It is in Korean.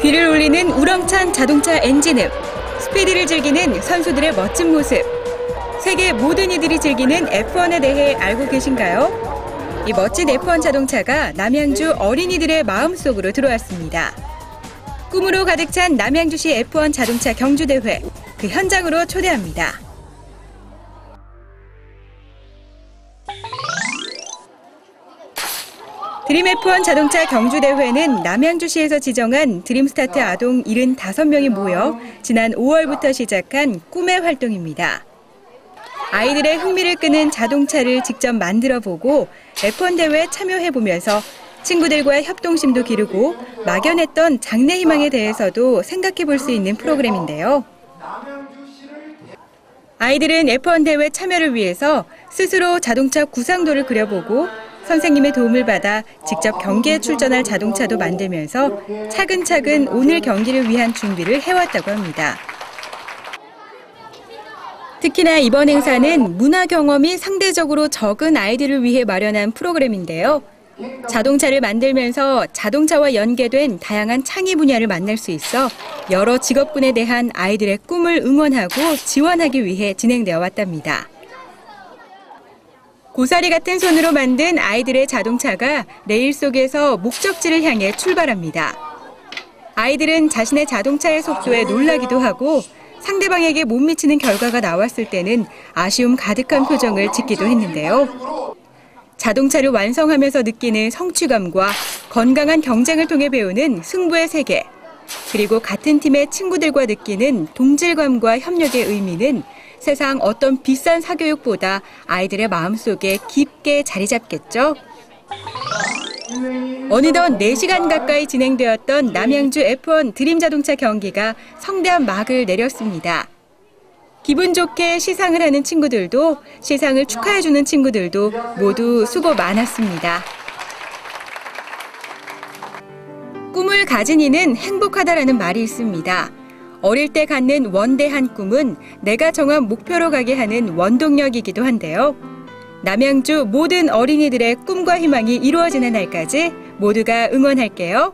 귀를 울리는 우렁찬 자동차 엔진음, 스피드를 즐기는 선수들의 멋진 모습. 세계 모든 이들이 즐기는 F1에 대해 알고 계신가요? 이 멋진 F1 자동차가 남양주 어린이들의 마음속으로 들어왔습니다. 꿈으로 가득 찬 남양주시 F1 자동차 경주대회, 그 현장으로 초대합니다. 드림 F1 자동차 경주대회는 남양주시에서 지정한 드림스타트 아동 75명이 모여 지난 5월부터 시작한 꿈의 활동입니다. 아이들의 흥미를 끄는 자동차를 직접 만들어 보고 F1 대회에 참여해 보면서 친구들과의 협동심도 기르고 막연했던 장래 희망에 대해서도 생각해 볼 수 있는 프로그램인데요. 아이들은 F1 대회 참여를 위해서 스스로 자동차 구상도를 그려보고 선생님의 도움을 받아 직접 경기에 출전할 자동차도 만들면서 차근차근 오늘 경기를 위한 준비를 해왔다고 합니다. 특히나 이번 행사는 문화 경험이 상대적으로 적은 아이들을 위해 마련한 프로그램인데요. 자동차를 만들면서 자동차와 연계된 다양한 창의 분야를 만날 수 있어 여러 직업군에 대한 아이들의 꿈을 응원하고 지원하기 위해 진행되어 왔답니다. 고사리 같은 손으로 만든 아이들의 자동차가 레일 속에서 목적지를 향해 출발합니다. 아이들은 자신의 자동차의 속도에 놀라기도 하고 상대방에게 못 미치는 결과가 나왔을 때는 아쉬움 가득한 표정을 짓기도 했는데요. 자동차를 완성하면서 느끼는 성취감과 건강한 경쟁을 통해 배우는 승부의 세계, 그리고 같은 팀의 친구들과 느끼는 동질감과 협력의 의미는 세상 어떤 비싼 사교육보다 아이들의 마음속에 깊게 자리 잡겠죠. 어느덧 4시간 가까이 진행되었던 남양주 F1 드림 자동차 경기가 성대한 막을 내렸습니다. 기분 좋게 시상을 하는 친구들도 시상을 축하해주는 친구들도 모두 수고 많았습니다. 가진 이는 행복하다라는 말이 있습니다. 어릴 때 갖는 원대한 꿈은 내가 정한 목표로 가게 하는 원동력이기도 한데요. 남양주 모든 어린이들의 꿈과 희망이 이루어지는 날까지 모두가 응원할게요.